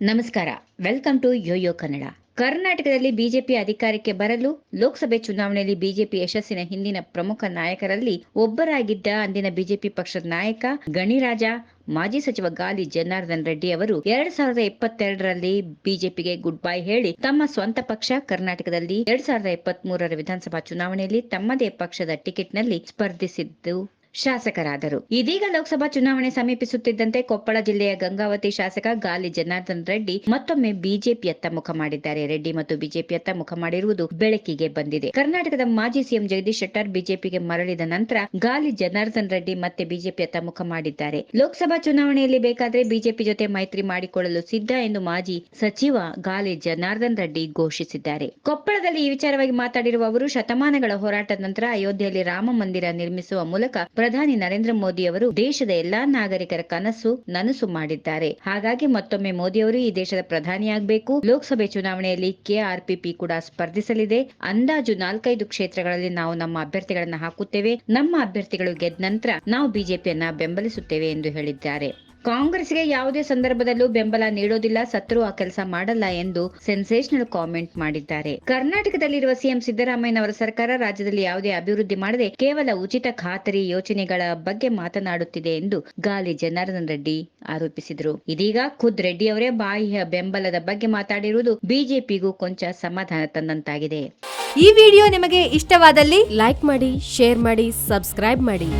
ನಮಸ್ಕಾರ. Welcome to Yoyo Kannada ಕರ್ನಾಟಕದಲ್ಲಿ BJP ಅಧಿಕಾರಕ್ಕೆ ಬರಲು ಲೋಕಸಭೆ ಚುನಾವಣೆಯಲ್ಲಿ ಬಿಜೆಪಿ ಯಶಸ್ಸಿನ ಹಿಂದಿನ ಪ್ರಮುಖ ನಾಯಕರಲ್ಲಿ ಒಬ್ಬರಾಗಿದ್ದ ಅಂದಿನ ಬಿಜೆಪಿ ಪಕ್ಷದ ನಾಯಕ ಗಣಿರಾಜ, ಮಾಜಿ ಸಚಿವ ಗಾಲಿ ಜನಾರ್ದನ್ ರೆಡ್ಡಿ ಅವರು ಎರಡ್ ಸಾವಿರದ ಇಪ್ಪತ್ತೆರಡರಲ್ಲಿ ಬಿಜೆಪಿಗೆ ಗುಡ್ ಬೈ ಹೇಳಿ ತಮ್ಮ ಸ್ವಂತ ಪಕ್ಷ ಕರ್ನಾಟಕದಲ್ಲಿ ಎರಡ್ ಸಾವಿರದ ಇಪ್ಪತ್ತ್ ಮೂರರ ವಿಧಾನಸಭಾ ಚುನಾವಣೆಯಲ್ಲಿ ತಮ್ಮದೇ ಪಕ್ಷದ ಟಿಕೆಟ್ನಲ್ಲಿ ಸ್ಪರ್ಧಿಸಿದ್ದು ಶಾಸಕರಾದರು. ಇದೀಗ ಲೋಕಸಭಾ ಚುನಾವಣೆ ಸಮೀಪಿಸುತ್ತಿದ್ದಂತೆ ಕೊಪ್ಪಳ ಜಿಲ್ಲೆಯ ಗಂಗಾವತಿ ಶಾಸಕ ಗಾಲಿ ಜನಾರ್ದನ್ ರೆಡ್ಡಿ ಮತ್ತೊಮ್ಮೆ ಬಿಜೆಪಿಯತ್ತ ಮುಖ ಮಾಡಿದ್ದಾರೆ. ರೆಡ್ಡಿ ಮತ್ತು ಬಿಜೆಪಿಯತ್ತ ಮುಖ ಮಾಡಿರುವುದು ಬೆಳಕಿಗೆ ಬಂದಿದೆ. ಕರ್ನಾಟಕದ ಮಾಜಿ ಸಿಎಂ ಜಗದೀಶ್ ಶೆಟ್ಟರ್ ಬಿಜೆಪಿಗೆ ಮರಳಿದ ನಂತರ ಗಾಲಿ ಜನಾರ್ದನ್ ರೆಡ್ಡಿ ಮತ್ತೆ ಬಿಜೆಪಿಯತ್ತ ಮುಖ ಮಾಡಿದ್ದಾರೆ. ಲೋಕಸಭಾ ಚುನಾವಣೆಯಲ್ಲಿ ಬೇಕಾದರೆ ಬಿಜೆಪಿ ಜೊತೆ ಮೈತ್ರಿ ಮಾಡಿಕೊಳ್ಳಲು ಸಿದ್ಧ ಎಂದು ಮಾಜಿ ಸಚಿವ ಗಾಲಿ ಜನಾರ್ದನ್ ರೆಡ್ಡಿ ಘೋಷಿಸಿದ್ದಾರೆ. ಕೊಪ್ಪಳದಲ್ಲಿ ಈ ವಿಚಾರವಾಗಿ ಮಾತಾಡಿರುವ ಅವರು, ಶತಮಾನಗಳ ಹೋರಾಟದ ನಂತರ ಅಯೋಧ್ಯೆಯಲ್ಲಿ ರಾಮ ಮಂದಿರ ನಿರ್ಮಿಸುವ ಮೂಲಕ ಪ್ರಧಾನಿ ನರೇಂದ್ರ ಮೋದಿ ಅವರು ದೇಶದ ಎಲ್ಲಾ ನಾಗರಿಕರ ಕನಸು ನನಸು ಮಾಡಿದ್ದಾರೆ. ಹಾಗಾಗಿ ಮತ್ತೊಮ್ಮೆ ಮೋದಿ ಅವರು ಈ ದೇಶದ ಪ್ರಧಾನಿಯಾಗಬೇಕು ಲೋಕಸಭೆ ಚುನಾವಣೆಯಲ್ಲಿ ಕೆಆರ್ಪಿಪಿ ಕೂಡ ಸ್ಪರ್ಧಿಸಲಿದೆ. ಅಂದಾಜು ನಾಲ್ಕೈದು ಕ್ಷೇತ್ರಗಳಲ್ಲಿ ನಾವು ನಮ್ಮ ಅಭ್ಯರ್ಥಿಗಳನ್ನು ಹಾಕುತ್ತೇವೆ. ನಮ್ಮ ಅಭ್ಯರ್ಥಿಗಳು ಗೆದ್ದ ನಂತರ ನಾವು ಬಿಜೆಪಿಯನ್ನ ಬೆಂಬಲಿಸುತ್ತೇವೆ ಎಂದು ಹೇಳಿದ್ದಾರೆ. ಕಾಂಗ್ರೆಸ್ಗೆ ಯಾವುದೇ ಸಂದರ್ಭದಲ್ಲೂ ಬೆಂಬಲ ನೀಡೋದಿಲ್ಲ ಸತ್ರು ಆ ಕೆಲಸ ಮಾಡಲ್ಲ ಎಂದು ಸೆನ್ಸೇಷನಲ್ ಕಾಮೆಂಟ್ ಮಾಡಿದ್ದಾರೆ. ಕರ್ನಾಟಕದಲ್ಲಿರುವ ಸಿಎಂ ಸಿದ್ದರಾಮಯ್ಯನವರ ಸರ್ಕಾರ ರಾಜ್ಯದಲ್ಲಿ ಯಾವುದೇ ಅಭಿವೃದ್ಧಿ ಮಾಡದೆ ಕೇವಲ ಉಚಿತ ಖಾತರಿ ಯೋಜನೆಗಳ ಬಗ್ಗೆ ಮಾತನಾಡುತ್ತಿದೆ ಎಂದು ಗಾಲಿ ಜನಾರ್ದನ್ ರೆಡ್ಡಿ ಆರೋಪಿಸಿದರು. ಇದೀಗ ಖುದ್ ರೆಡ್ಡಿ ಅವರೇ ಬಾಹ್ಯ ಬೆಂಬಲದ ಬಗ್ಗೆ ಮಾತಾಡಿರುವುದು ಬಿಜೆಪಿಗೂ ಕೊಂಚ ಸಮಾಧಾನ ತಂದಂತಾಗಿದೆ. ಈ ವಿಡಿಯೋ ನಿಮಗೆ ಇಷ್ಟವಾದಲ್ಲಿ ಲೈಕ್ ಮಾಡಿ, ಶೇರ್ ಮಾಡಿ, ಸಬ್ಸ್ಕ್ರೈಬ್ ಮಾಡಿ.